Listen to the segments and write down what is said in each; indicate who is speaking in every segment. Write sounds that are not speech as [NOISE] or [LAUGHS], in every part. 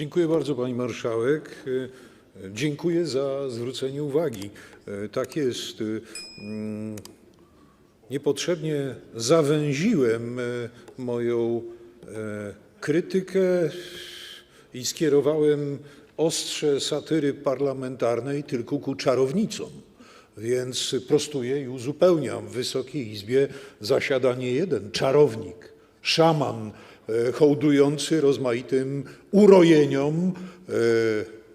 Speaker 1: Dziękuję bardzo pani marszałek. E, Dziękuję za zwrócenie uwagi. E, Tak jest. e, mm, Niepotrzebnie zawęziłem moją krytykę i skierowałem ostrze satyry parlamentarnej tylko ku czarownicom. Więc prostuję i uzupełniam. W Wysokiej Izbie zasiada nie jeden czarownik, szaman hołdujący rozmaitym urojeniom e,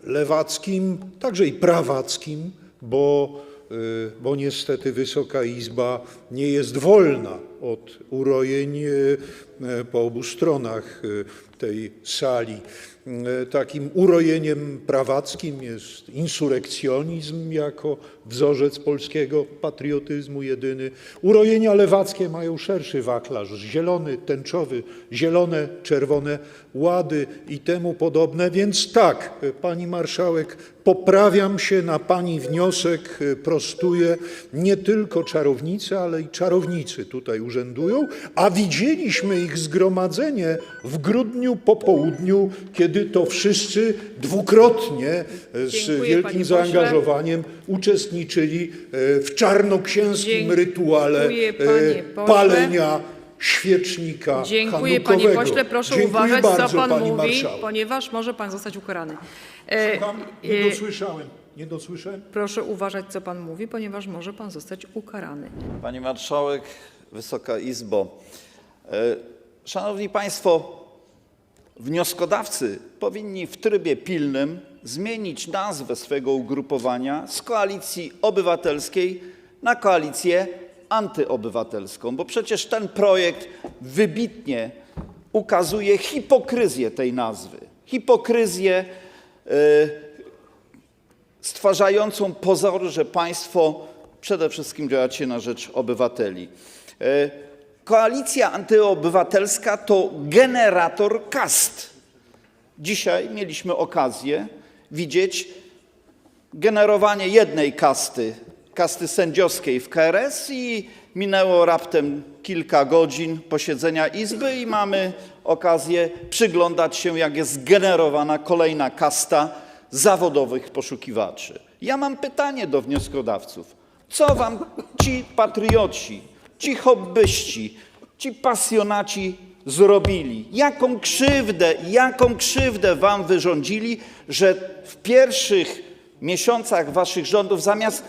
Speaker 1: lewackim, także i prawackim, bo, e, bo niestety Wysoka Izba nie jest wolna od urojeń e, po obu stronach e, tej sali. E, Takim urojeniem prawackim jest insurekcjonizm jako wzorzec polskiego patriotyzmu jedyny. Urojenia lewackie mają szerszy wachlarz, zielony, tęczowy, zielone, czerwone łady i temu podobne. Więc tak, pani marszałek, poprawiam się na pani wniosek, prostuję. Nie tylko czarownice, ale czarownicy tutaj urzędują, a widzieliśmy ich zgromadzenie w grudniu po południu, kiedy to wszyscy dwukrotnie e, z
Speaker 2: Dziękuję,
Speaker 1: wielkim zaangażowaniem uczestniczyli e, w czarnoksięskim
Speaker 2: Dziękuję,
Speaker 1: rytuale
Speaker 2: panie
Speaker 1: e,
Speaker 2: pośle.
Speaker 1: palenia świecznika
Speaker 2: Dziękuję panie pośle. Proszę
Speaker 1: Dziękuję
Speaker 2: uważać,
Speaker 1: bardzo,
Speaker 2: co pan
Speaker 1: pani
Speaker 2: mówi,
Speaker 1: marszałek.
Speaker 2: ponieważ może pan zostać ukarany. E,
Speaker 1: Słucham?
Speaker 2: e,
Speaker 1: Nie dosłyszałem. Nie dosłyszałem?
Speaker 2: proszę uważać, co pan mówi, ponieważ może pan zostać ukarany.
Speaker 3: Pani Marszałek, Wysoka Izbo. E, Szanowni Państwo, wnioskodawcy powinni w trybie pilnym zmienić nazwę swego ugrupowania z koalicji obywatelskiej na koalicję antyobywatelską, bo przecież ten projekt wybitnie ukazuje hipokryzję tej nazwy. Hipokryzję e, stwarzającą pozory, że państwo przede wszystkim działacie na rzecz obywateli. E, Koalicja antyobywatelska to generator kast. Dzisiaj mieliśmy okazję widzieć generowanie jednej kasty, kasty sędziowskiej w KRS i minęło raptem kilka godzin posiedzenia Izby i mamy okazję przyglądać się, jak jest generowana kolejna kasta zawodowych poszukiwaczy. Ja mam pytanie do wnioskodawców. Co wam ci patrioci, ci hobbyści, ci pasjonaci zrobili? Jaką krzywdę, jaką krzywdę wam wyrządzili, że w pierwszych miesiącach waszych rządów zamiast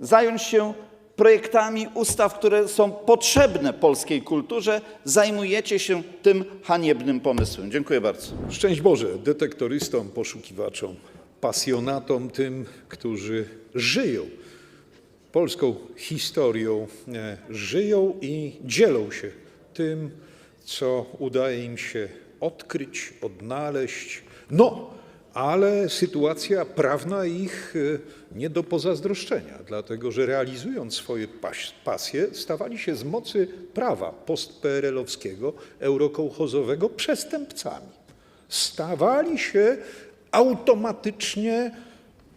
Speaker 3: zająć się projektami ustaw, które są potrzebne polskiej kulturze, zajmujecie się tym haniebnym pomysłem. Dziękuję bardzo.
Speaker 1: Szczęść Boże detektorystom, poszukiwaczom, pasjonatom, tym, którzy żyją polską historią, e, żyją i dzielą się tym, co udaje im się odkryć, odnaleźć. No, ale sytuacja prawna ich e, nie do pozazdroszczenia, dlatego że realizując swoje pas- pasje, stawali się z mocy prawa post-PRL-owskiego, eurokołchozowego przestępcami. Stawali się automatycznie,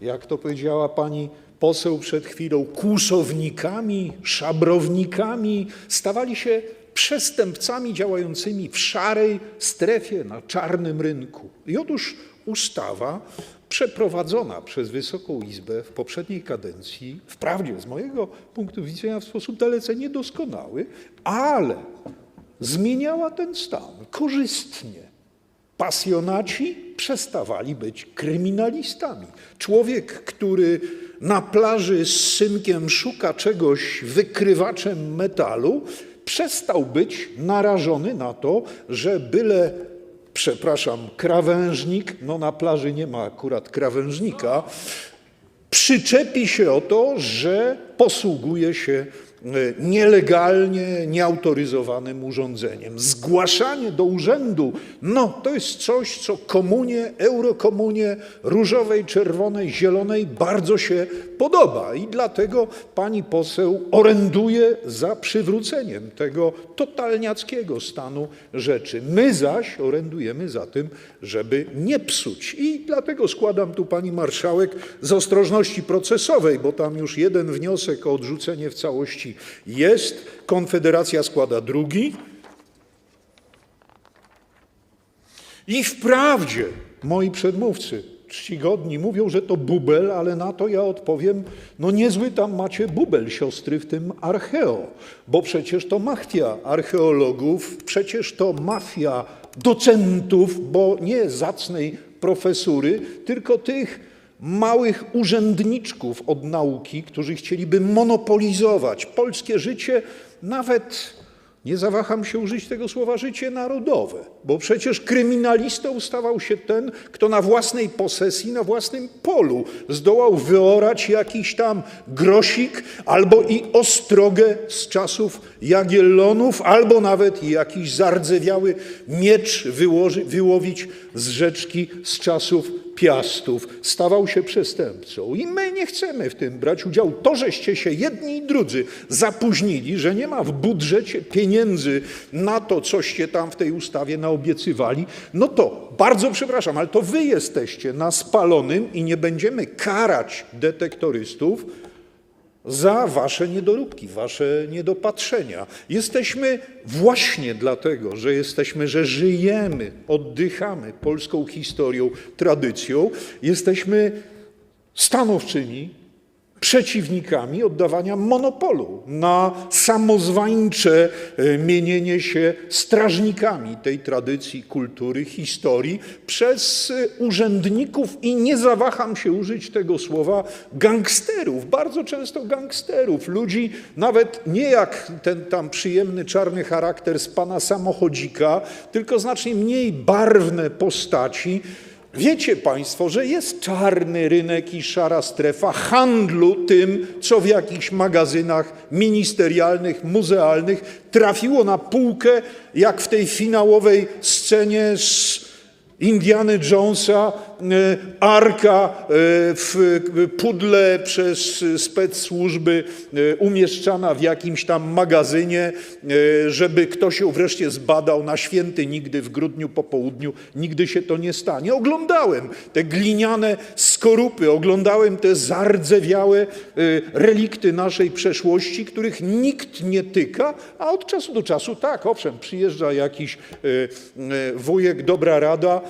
Speaker 1: jak to powiedziała pani poseł przed chwilą, kłusownikami, szabrownikami, stawali się przestępcami działającymi w szarej strefie, na czarnym rynku. I otóż ustawa przeprowadzona przez Wysoką Izbę w poprzedniej kadencji, wprawdzie z mojego punktu widzenia w sposób dalece niedoskonały, ale zmieniała ten stan korzystnie. Pasjonaci przestawali być kryminalistami. Człowiek, który na plaży z synkiem szuka czegoś wykrywaczem metalu, przestał być narażony na to, że byle, przepraszam, krawężnik, no na plaży nie ma akurat krawężnika, przyczepi się o to, że posługuje się nielegalnie, nieautoryzowanym urządzeniem. Zgłaszanie do urzędu, no to jest coś, co komunie, eurokomunie, różowej, czerwonej, zielonej bardzo się podoba i dlatego pani poseł oręduje za przywróceniem tego totalniackiego stanu rzeczy. My zaś orędujemy za tym, żeby nie psuć i dlatego składam tu pani marszałek z ostrożności procesowej, bo tam już jeden wniosek o odrzucenie w całości jest, Konfederacja składa drugi. I wprawdzie moi przedmówcy czcigodni mówią, że to bubel, ale na to ja odpowiem, no niezły tam macie bubel siostry w tym archeo, bo przecież to mafia archeologów, przecież to mafia docentów, bo nie zacnej profesury, tylko tych małych urzędniczków od nauki, którzy chcieliby monopolizować polskie życie, nawet nie zawaham się użyć tego słowa życie narodowe, bo przecież kryminalistą stawał się ten, kto na własnej posesji, na własnym polu zdołał wyorać jakiś tam grosik albo i ostrogę z czasów Jagiellonów, albo nawet jakiś zardzewiały miecz wyłoży, wyłowić z rzeczki z czasów Piastów, stawał się przestępcą. I my nie chcemy w tym brać udziału. To, żeście się jedni i drudzy zapóźnili, że nie ma w budżecie pieniędzy na to, coście tam w tej ustawie naobiecywali, no to bardzo przepraszam, ale to wy jesteście na spalonym i nie będziemy karać detektorystów za wasze niedoróbki, wasze niedopatrzenia. Jesteśmy właśnie dlatego, że jesteśmy, że żyjemy, oddychamy polską historią, tradycją, jesteśmy stanowczymi przeciwnikami oddawania monopolu na samozwańcze e, mienienie się strażnikami tej tradycji, kultury, historii przez e, urzędników i nie zawaham się użyć tego słowa gangsterów, bardzo często gangsterów, ludzi nawet nie jak ten tam przyjemny czarny charakter z pana samochodzika, tylko znacznie mniej barwne postaci, Wiecie Państwo, że jest czarny rynek i szara strefa handlu tym, co w jakichś magazynach ministerialnych, muzealnych trafiło na półkę, jak w tej finałowej scenie z Indiana Jonesa, e, arka e, w pudle przez spec-służby e, umieszczana w jakimś tam magazynie, e, żeby ktoś ją wreszcie zbadał na święty nigdy w grudniu po południu. Nigdy się to nie stanie. Oglądałem te gliniane skorupy, oglądałem te zardzewiałe e, relikty naszej przeszłości, których nikt nie tyka, a od czasu do czasu tak, owszem, przyjeżdża jakiś e, e, wujek, dobra rada e,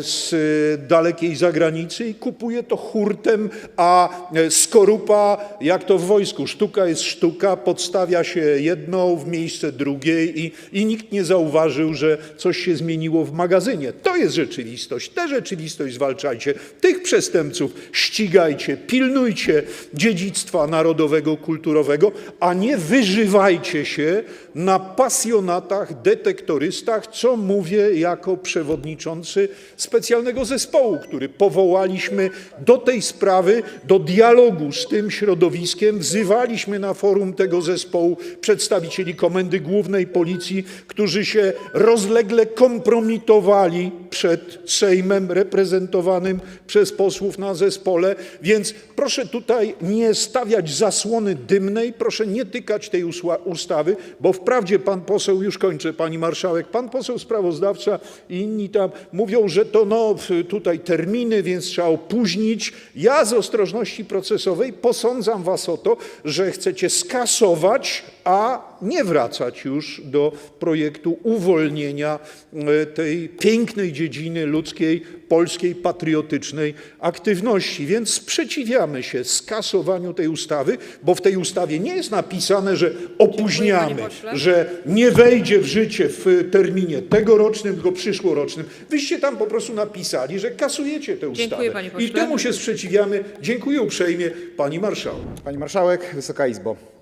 Speaker 1: z e, dalekiej zagranicy i kupuje to hurtem, a e, skorupa, jak to w wojsku, sztuka jest sztuka, podstawia się jedną w miejsce drugiej i, i nikt nie zauważył, że coś się zmieniło w magazynie. To jest rzeczywistość. Tę rzeczywistość zwalczajcie. Tych przestępców ścigajcie, pilnujcie dziedzictwa narodowego, kulturowego, a nie wyżywajcie się na pasjonatach, detektorystach, co mówię jako przewodniczący specjalnego zespołu, który powołaliśmy do tej sprawy, do dialogu z tym środowiskiem. Wzywaliśmy na forum tego zespołu przedstawicieli Komendy Głównej Policji, którzy się rozlegle kompromitowali przed Sejmem reprezentowanym przez posłów na zespole, więc proszę tutaj nie stawiać zasłony dymnej, proszę nie tykać tej ustawy, bo wprawdzie pan poseł, już kończę pani marszałek, pan poseł sprawozdawca i inni tam mówią, że to no tutaj terminy, więc trzeba opóźnić. Ja z ostrożności procesowej posądzam was o to, że chcecie skasować, a nie wracać już do projektu uwolnienia e, tej pięknej dziedziny ludzkiej, polskiej, patriotycznej aktywności. Więc sprzeciwiamy się skasowaniu tej ustawy, bo w tej ustawie nie jest napisane, że opóźniamy, że nie wejdzie w życie w terminie tegorocznym, tylko przyszłorocznym. Wyście tam po prostu napisali, że kasujecie tę ustawę.
Speaker 2: Dziękuję, panie
Speaker 1: I temu się sprzeciwiamy. Dziękuję uprzejmie pani marszałek.
Speaker 4: Pani Marszałek, Wysoka Izbo.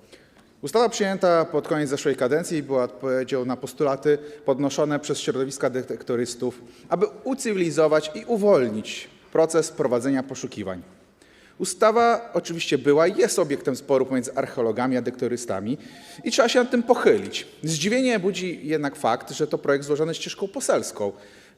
Speaker 4: Ustawa przyjęta pod koniec zeszłej kadencji była odpowiedzią na postulaty podnoszone przez środowiska detektorystów, aby ucywilizować i uwolnić proces prowadzenia poszukiwań. Ustawa oczywiście była i jest obiektem sporu pomiędzy archeologami a detektorystami i trzeba się nad tym pochylić. Zdziwienie budzi jednak fakt, że to projekt złożony ścieżką poselską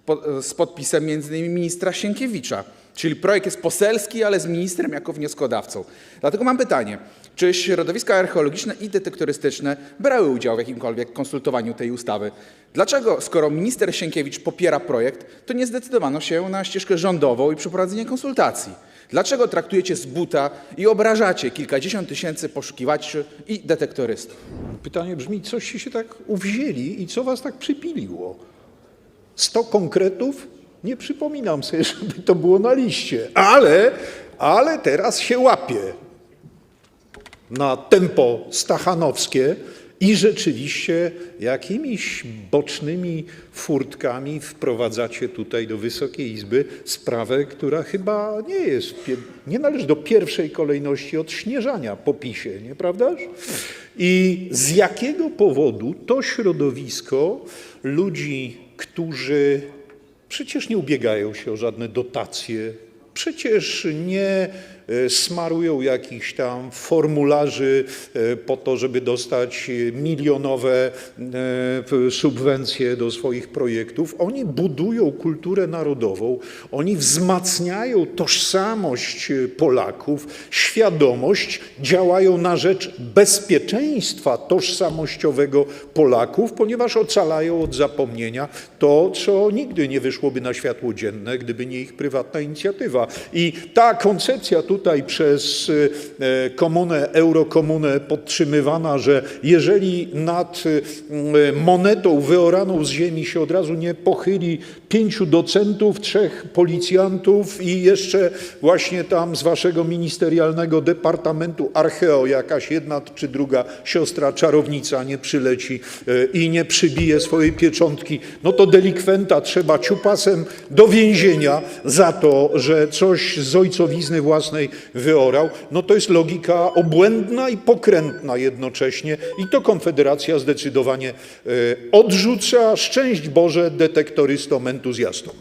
Speaker 4: po, z podpisem m.in. ministra Sienkiewicza. Czyli projekt jest poselski, ale z ministrem jako wnioskodawcą. Dlatego mam pytanie, czy środowiska archeologiczne i detektorystyczne brały udział w jakimkolwiek konsultowaniu tej ustawy? Dlaczego, skoro minister Sienkiewicz popiera projekt, to nie zdecydowano się na ścieżkę rządową i przeprowadzenie konsultacji? Dlaczego traktujecie z buta i obrażacie kilkadziesiąt tysięcy poszukiwaczy i detektorystów?
Speaker 1: Pytanie brzmi, coście się tak uwzięli i co was tak przypiliło? 100 konkretów? Nie przypominam sobie, [LAUGHS] żeby to było na liście, ale, ale teraz się łapie na tempo stachanowskie i rzeczywiście jakimiś bocznymi furtkami wprowadzacie tutaj do Wysokiej Izby sprawę, która chyba nie jest, nie należy do pierwszej kolejności od śnieżania po PiSie, nieprawdaż? I z jakiego powodu to środowisko ludzi, którzy Przecież nie ubiegają się o żadne dotacje, przecież nie smarują jakichś tam formularzy e, po to, żeby dostać e, milionowe e, subwencje do swoich projektów. Oni budują kulturę narodową, oni wzmacniają tożsamość e, Polaków, świadomość, działają na rzecz bezpieczeństwa tożsamościowego Polaków, ponieważ ocalają od zapomnienia to, co nigdy nie wyszłoby na światło dzienne, gdyby nie ich prywatna inicjatywa. I ta koncepcja tutaj przez e, komunę, eurokomunę podtrzymywana, że jeżeli nad e, monetą wyoraną z ziemi się od razu nie pochyli pięciu docentów, trzech policjantów i jeszcze właśnie tam z waszego ministerialnego departamentu archeo jakaś jedna czy druga siostra czarownica nie przyleci i nie przybije swojej pieczątki, no to delikwenta trzeba ciupasem do więzienia za to, że coś z ojcowizny własnej wyorał. No to jest logika obłędna i pokrętna jednocześnie i to Konfederacja zdecydowanie e, odrzuca. Szczęść Boże detektorystom, entuzjastom.